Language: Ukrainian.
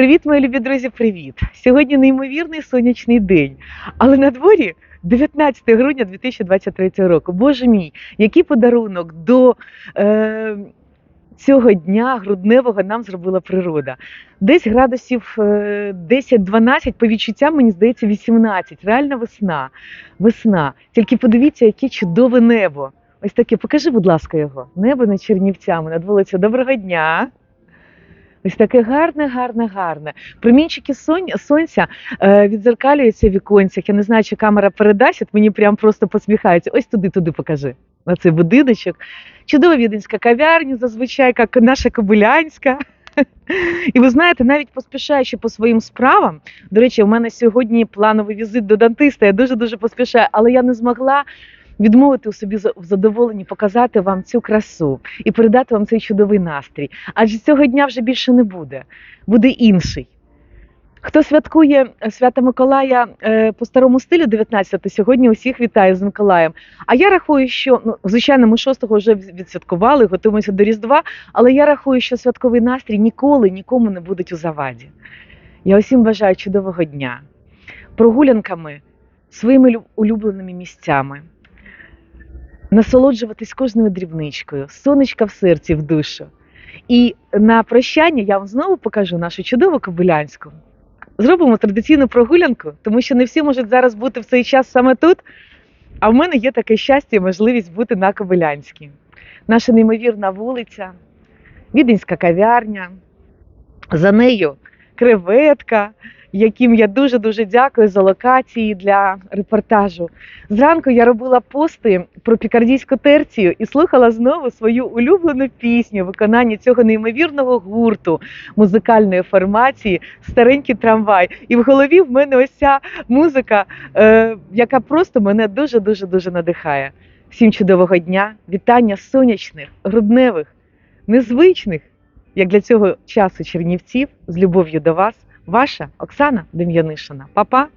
Привіт, мої любі друзі, привіт! Сьогодні неймовірний сонячний день, але на дворі 19 грудня 2023 року. Боже мій, який подарунок до е, цього дня грудневого нам зробила природа. Десь градусів е, 10-12, по відчуттям, мені здається, 18. Реальна весна. Весна. Тільки подивіться, яке чудове небо. Ось таке, покажи, будь ласка, його. Небо над Чернівцями, над вулицею. Доброго дня. Ось таке гарне, гарне, гарне. Промінчики сонця е, відзеркалюються в віконцях. Я не знаю, чи камера передасть, от мені прям просто посміхається. Ось туди, туди покажи. На цей будиночок. Чудова віденська кав'ярня, зазвичай, як наша Кобилянська. І ви знаєте, навіть поспішаючи по своїм справам, до речі, у мене сьогодні плановий візит до дантиста. Я дуже дуже поспішаю, але я не змогла відмовити у собі в задоволенні показати вам цю красу і передати вам цей чудовий настрій. Адже цього дня вже більше не буде, буде інший. Хто святкує е, Свята Миколая е, по старому стилю 19 сьогодні усіх вітаю з Миколаєм. А я рахую, що ну, звичайно, ми 6-го вже відсвяткували, готуємося до Різдва, але я рахую, що святковий настрій ніколи нікому не буде у заваді. Я усім бажаю чудового дня, прогулянками своїми улюбленими місцями, насолоджуватись кожною дрібничкою, сонечка в серці, в душу. І на прощання я вам знову покажу нашу чудову Кобилянську. Зробимо традиційну прогулянку, тому що не всі можуть зараз бути в цей час саме тут. А в мене є таке щастя і можливість бути на Кобилянській. Наша неймовірна вулиця, віденська кав'ярня, за нею креветка, яким я дуже дуже дякую за локації для репортажу. Зранку я робила пости про пікардійську терцію і слухала знову свою улюблену пісню в виконанні цього неймовірного гурту музикальної формації Старенький трамвай. І в голові в мене ось ця музика, е, яка просто мене дуже дуже дуже надихає. Всім чудового дня, вітання сонячних, грудневих, незвичних, як для цього часу чернівців, з любов'ю до вас, ваша Оксана Дем'янишина. Па-па!